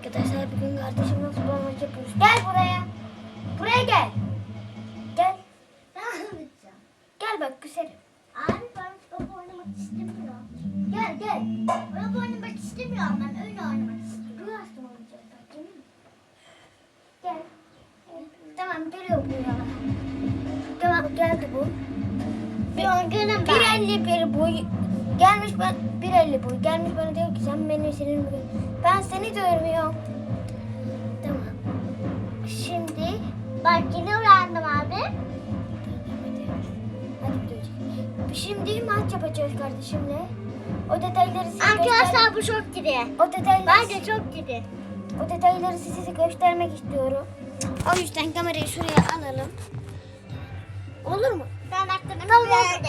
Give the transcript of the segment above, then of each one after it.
Arkadaşlar bugün kardeşimle futbol maçı yapıyoruz. Gel buraya. Buraya gel. Gel. Ben. Gel bak güzelim. Abi ben top oynamak istemiyorum. Gel gel. Top oynamak istemiyorum ben öyle oynamak istiyorum. Bu hasta olacak bak değil mi? Gel. Tamam geliyor bu yana. Tamam geldi bu. Bir oyuncunum ben. 1.51 boy. Gelmiş ben 1.50 boy. Gelmiş bana diyor ki sen beni senin. Ben seni görmüyorum. Tamam. Şimdi Bak yine öğrendim abi. Şimdi maç yapacağız kardeşimle. O detayları size Arkadaşlar bu çok göster- o detayları, Bence çok gidi. o detayları size göstermek istiyorum. O yüzden kamerayı şuraya alalım. Olur mu? Ben aklımı Tamam oldu. böyle.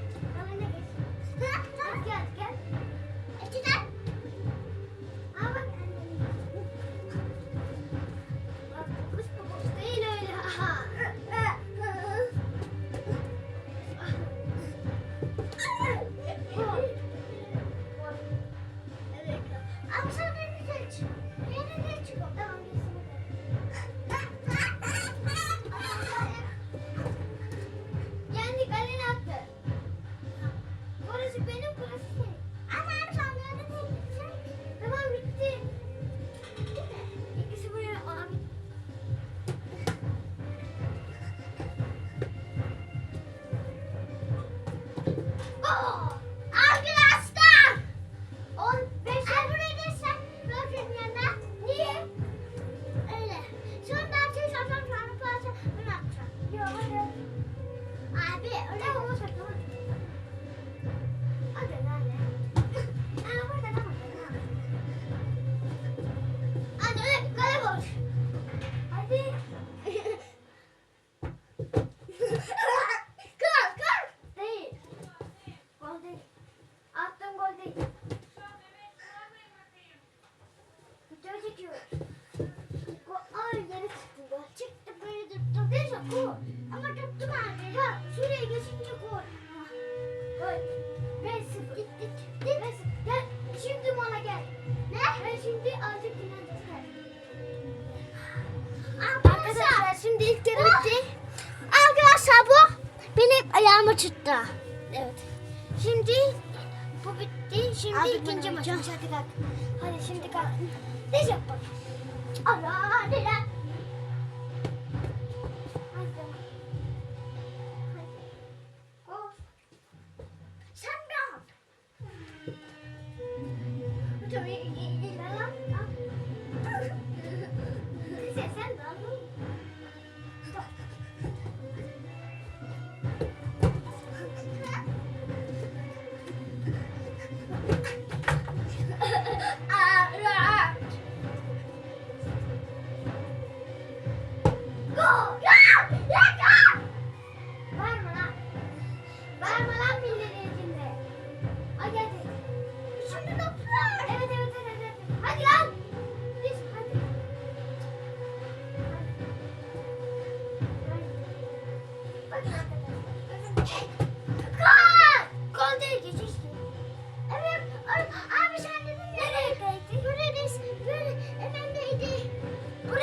Gol. Ay yere çıktı gol. Çıktı böyle tuttum. Neyse. Ama tuttum abi. Ya şuraya geçince gol. Gol. Ben sıfır. Gitti. Gitti. Ben sıfır. Gel. Şimdi bana gel. Ne? Ben şimdi azıcık dinleneceğiz. Arkadaşlar. Şimdi ilk kere Oh. bitti. Arkadaşlar bu benim ayağımı tuttu. Evet. Şimdi bu bitti. Şimdi Abi ikinci ben maçımız. Hadi kalk. Hadi şimdi kalk. Ne yap bak. Allah neden? Hadi.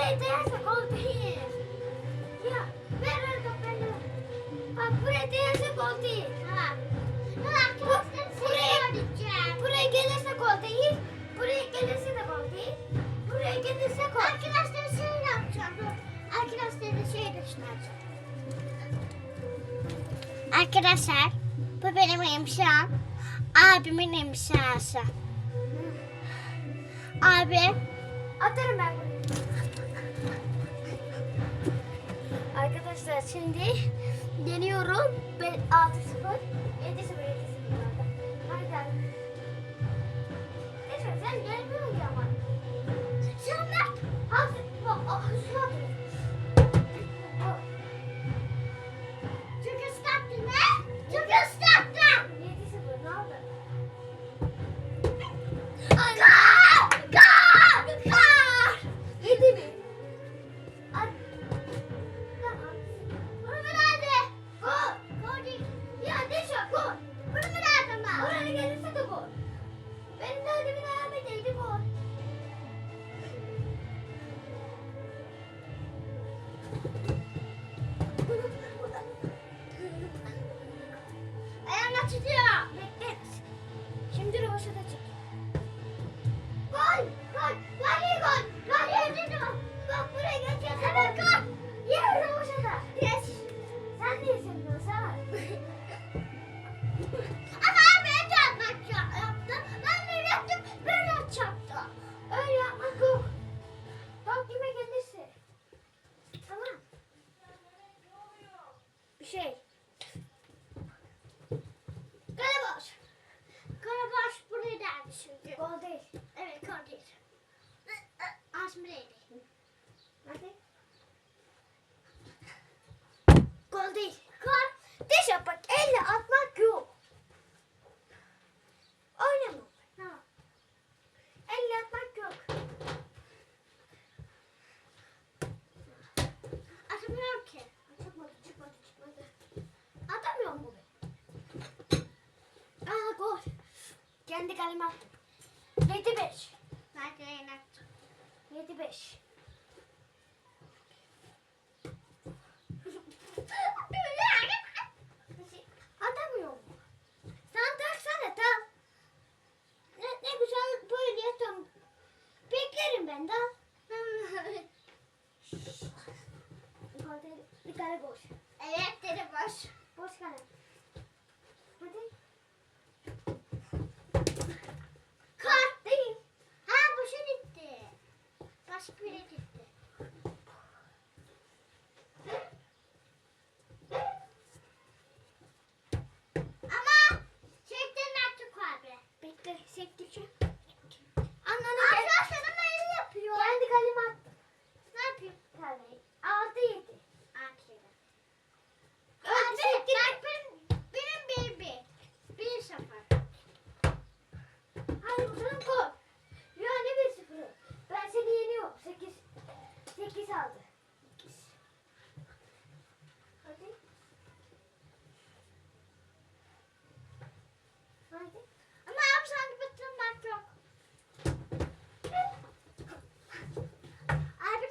Buraya değerse gol değil. Ya ver ver ver. Bak buraya değerse gol değil. Tamam. Ben arkadaşlarım Buraya-. Buraya gelirse gol değil. Buraya gelirse de gol değil. Buraya gelirse gol. Arkadaşlarım seni yapacağım. Dur. Arkadaşlarım şey düşüneceğim. Arkadaşlar bu benim imzam. Abimin imzası. Abi Atarım ben buraya. Arkadaşlar şimdi deniyorum. Ben 6-0. 7-0 7-0 Hadi abi. Neyse sen gelmiyorsun ki ama. Ben de kalem attım. 7-5. Ben de yeni attım. 7-5.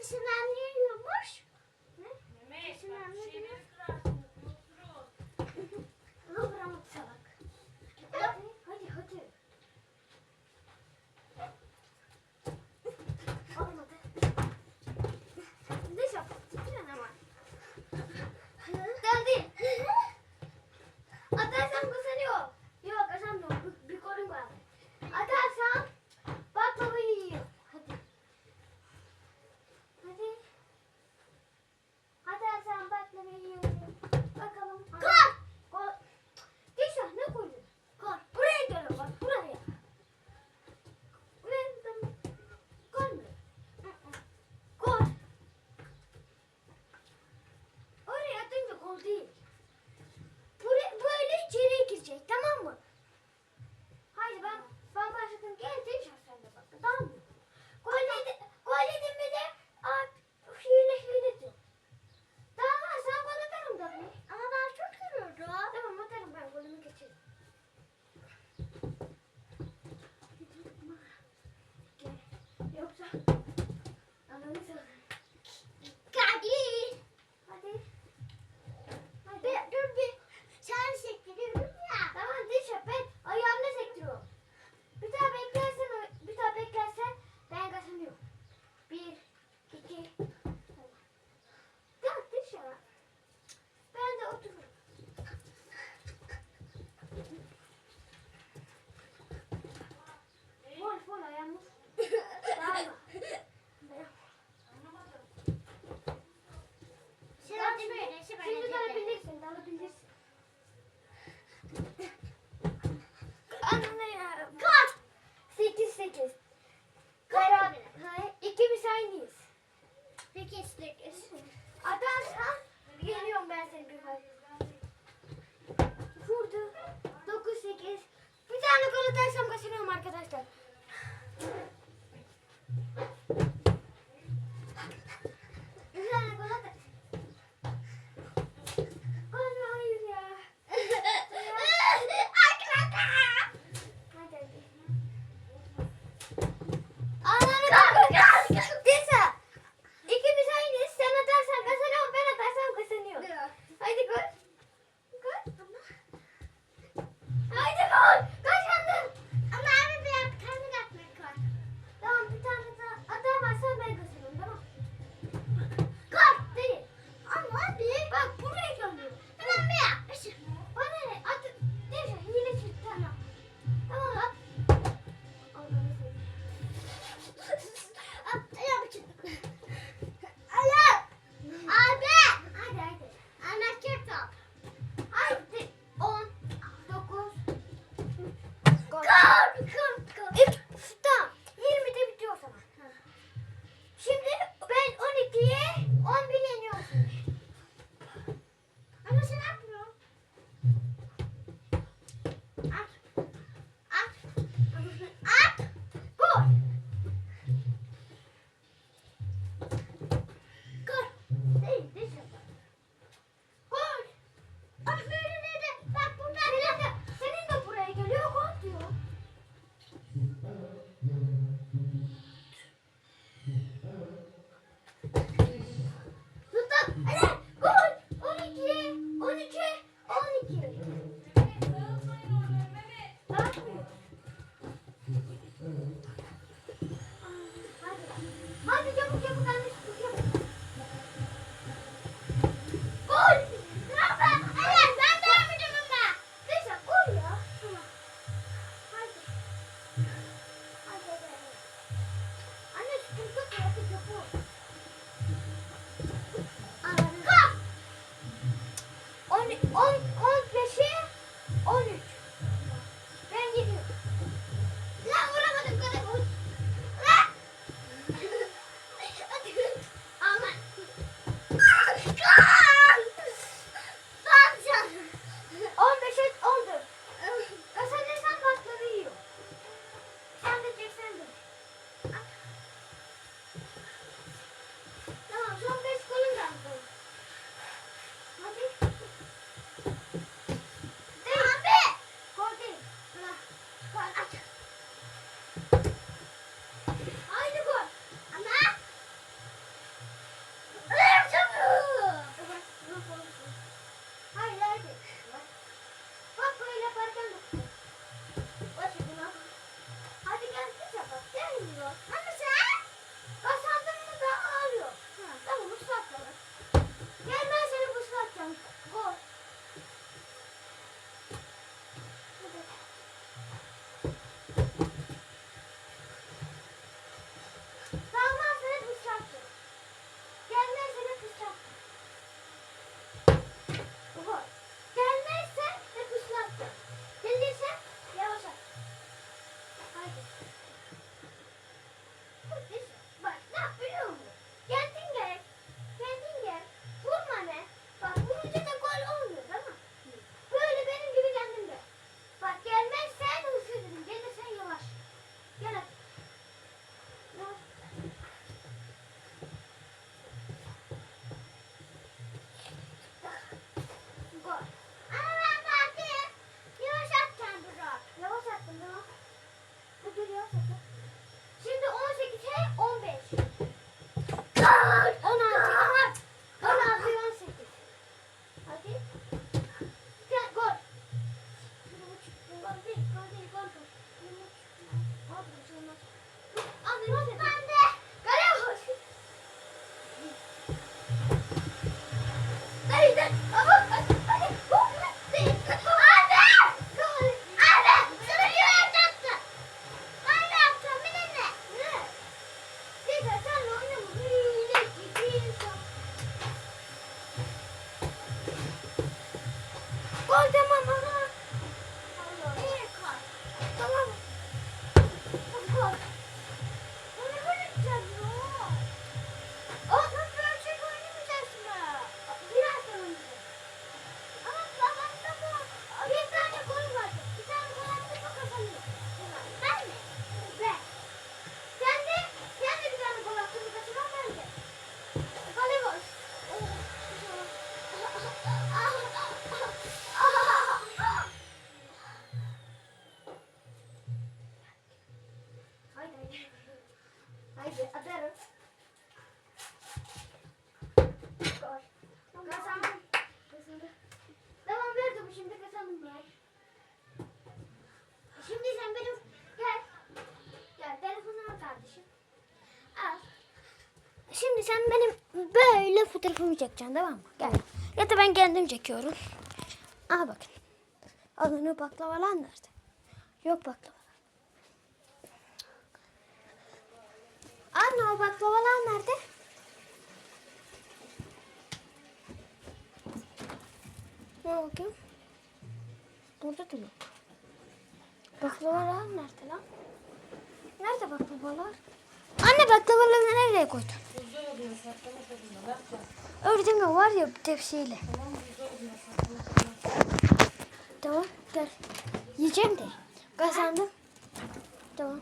Görüşürüz. God. Şimdi sen benim böyle fotoğrafımı çekeceksin tamam mı? Gel. Ya da ben kendim çekiyorum. Aha bakın. Alını baklavalar nerede? Yok baklava. Anne o baklavalar nerede? Ne bakayım? Burada da yok. Baklavalar nerede lan? Nerede baklavalar? Anne baklavaları nereye koydun? Ördüğüm var ya tepsiyle. Tamam gel. Yiyeceğim de. Kazandım. Tamam.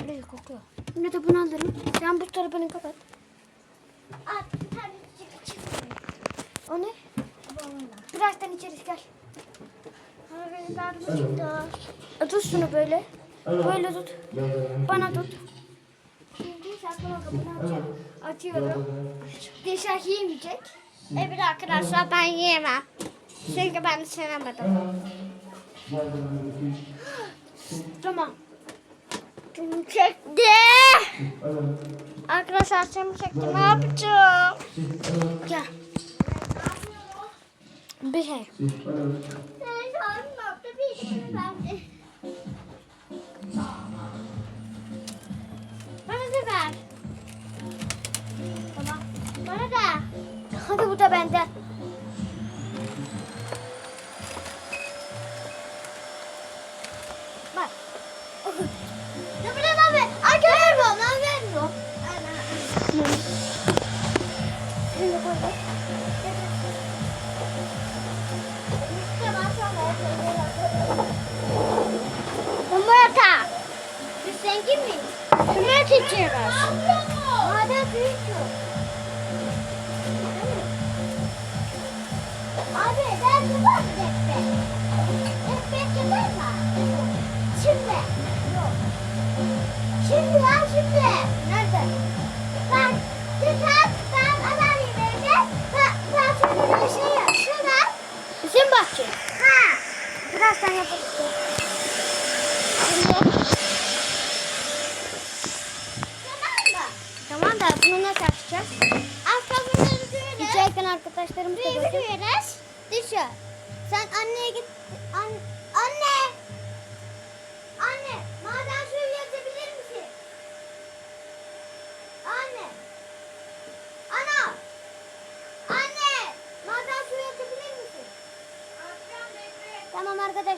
Burayı kokuyor. Şimdi de bunu alırım. Sen bu tarafını kapat. At bir tane küçük O ne? Birazdan içeriz gel. Tut şunu böyle. Böyle tut. Bana tut saklama kapını açıyorum. Açıyorum. Deşak yemeyecek. Evet arkadaşlar ben yiyemem. Çünkü ben sevemedim. tamam. Canım çekti. Arkadaşlar canım çekti. Ne yapacağım? Gel. Bir şey. 好的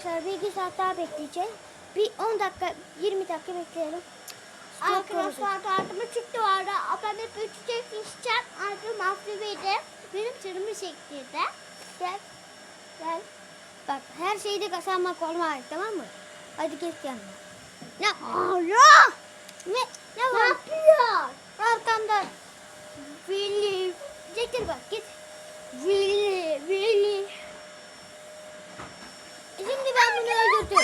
Arkadaşlar bir iki saat daha bekleyeceğiz. Bir 10 dakika 20 dakika bekleyelim. Arkadaşlar kartımı çıktı arada. Ben hep üçecek içeceğim. Artık mahviydi. Benim sırrımı çektirdi. Gel. Gel. Bak her şeyde kazanmak olmaz tamam mı? Hadi geç yanına. Ne? Allah! Ne? Ne Ne var? yapıyor? Arkamda. Willy. Çekil bak git. Willy. Willy. Şimdi ben bunu öldürdüm.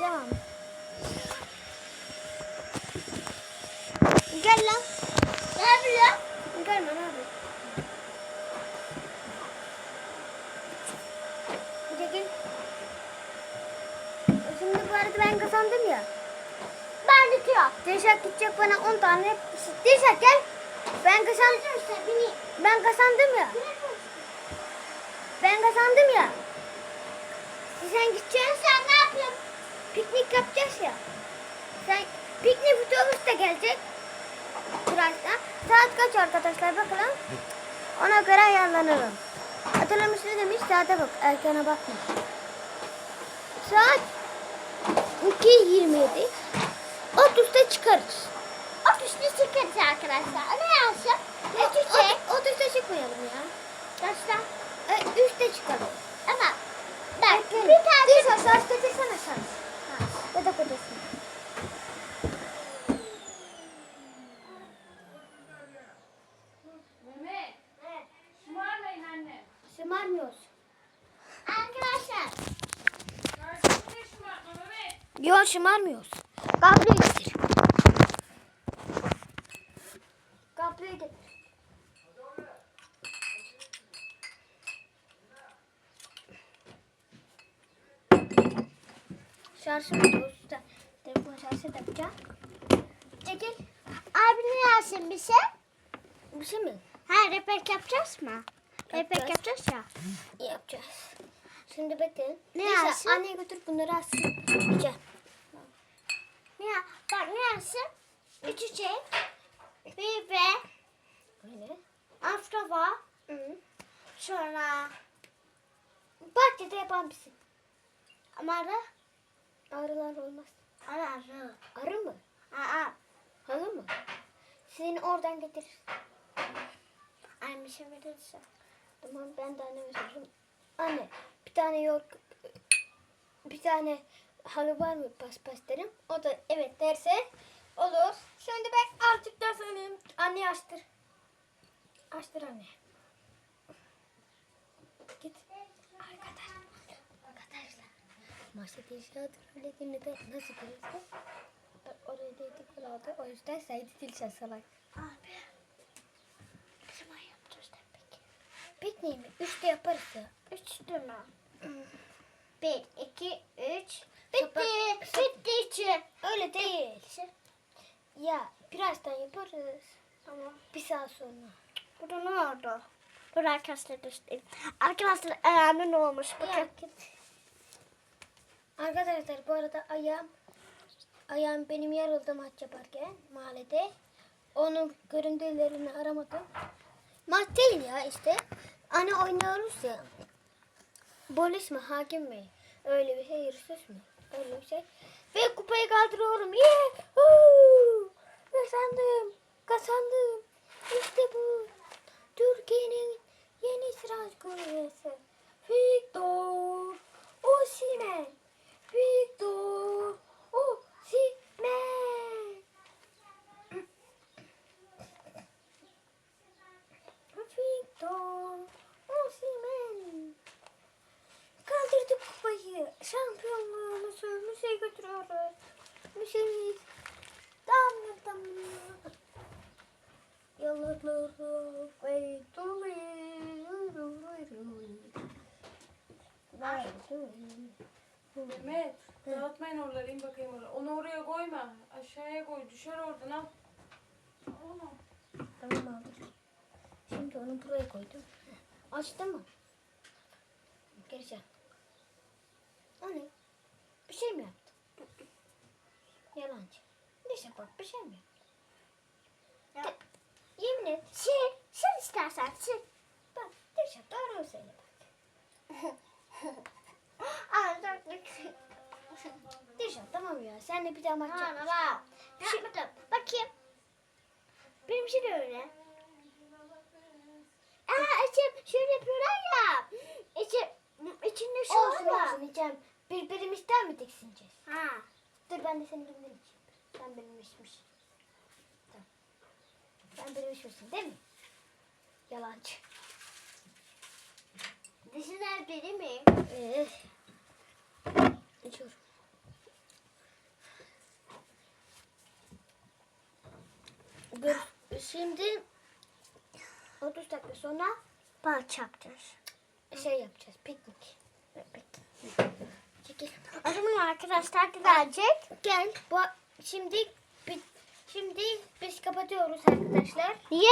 Devam. Gel lan. Ne yapıyor? Gelme ne yapayım? Çekil. Şimdi bu arada ben kazandım ya. Ben tutuyorum. Dilşat gidecek bana 10 tane. Dilşat gel. Ben kazandım. Ben kazandım ya. Ben kazandım ya. Sen gideceksin. Sen ne yapıyorsun? Piknik yapacağız ya. Sen piknik otobüs de gelecek. Birazdan. Saat kaç arkadaşlar bakalım. Ona göre ayarlanırım. Hatırlamış ne demiş? Saate bak. Erkene bakma. Saat 2.27. 30'da çıkarız. O düştü sıkıntı arkadaşlar. Ne yapsın? Ne çiçek? o- 30'da çıkmayalım ya. Kaçta? E, 3'te çıkalım. Ama bak bir tane saat saat kaçırsana sen. Ya da kocasın. Mehmet. Şımarmayın anne. Şımarmıyoruz. arkadaşlar. Yok şımarmıyoruz. Kabloyu getir. Kabloyu getir. Da usta. Telefon şarjı takacağım. Çekil. Abi ne yapsın bir şey? Bir şey mi? Ha repek yapacağız mı? Repek Yapacağız. ya. Yapacağız. Şimdi bekleyin. Ne Neyse yapsın? anneye götür bunları alsın. Yiyeceğim. Ne yap? Bak ne yapsın? Bir çiçek. Bir ve Öyle. astrava. Hı. Sonra Bahçede yapan bizi. amarı. Arılar olmaz. Ararı. Arı mı? Aa. Halı mı? Seni oradan getirir. Ay bir şey verirse. Tamam ben de anneme sorarım. Anne bir tane yok. Bir tane halı var mı paspas derim. O da evet derse olur. Şimdi ben artık da söyleyeyim. Anne açtır. Açtır anne. Git. Arkadaşlar. Arkadaşlar. Maşa Dilşat öyle günü de nasıl görürse. Oraya değdi gol aldı. O yüzden Said Dilşat salak. Abi. Ne zaman yapacağız repek? Pikniği mi? Üçte yaparız ya. Üç mü? Bir, iki, üç. Bitti. Bitti. İçi. Öyle değil. Ya birazdan yaparız. Tamam. Bir saat sonra. Burada ne oldu? Burada arkadaşlar düştü. Arkadaşlar ayağımda ne olmuş? Bakın. Ya. Arkadaşlar bu arada ayağım ayağım benim yarıldı maç yaparken mahallede. Onun görüntülerini aramadım. Maç değil ya işte. Hani oynuyoruz ya. Polis mi hakim mi? Öyle bir şey hırsız mı? Öyle bir şey. Ve kupayı kaldırıyorum. Yeah! Huu! Kazandım. Kazandım. İşte bu. Türkiye'nin yeni golcüsü. Victor Osimhen. Victor Osimhen. Victor Osimhen. Kaldırdık kupayı. Şampiyonluğumuzu müzeye götürüyoruz. Müzemiz damla damla. Yılları ve dolu. Mehmet. Dağıtmayın oraları in bakayım oraya. Onu oraya koyma. Aşağıya koy. Düşer oradan al. Oğlum. Tamam aldım. Şimdi onu buraya koydum. Açtı mı? Gireceğim. O ne? Bir şey mi yaptın? Yalancı. Neyse bak bir şey mi yaptın? Ya. Yemin et. Sil. Sil istersen sil. Bak Dilşat doğru söyle bak. Aa, Dişan tamam ya. Senle bir daha maç yapacağız. bak. Bir şey yapmadım. Bakayım. Benim şey de öyle. Aa içim şöyle yapıyorlar ya. İçim, içinde şu Olsun var olsun içeceğim. Birbirimizden mi tiksineceğiz? Ha. Dur ben de senin elinden içeyim. Sen benim içmiş. Tamam. Sen benim içmişsin değil mi? Yalancı. Nerede değil mi? Ee, içiyorum. Gör, şimdi 30 dakika sonra Bal çaktır. şey yapacağız. Piknik. Çekil. O zaman arkadaşlar da gelecek. Gel. Bu şimdi bi- şimdi biz kapatıyoruz arkadaşlar. Niye?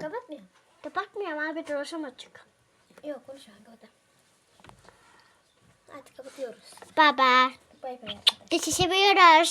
Kapatmıyor. De bakmıyorum abi dolaşam açık. Yok konuşma orada. Hadi kapatıyoruz. Baba. Bay bay. Dışı seviyoruz.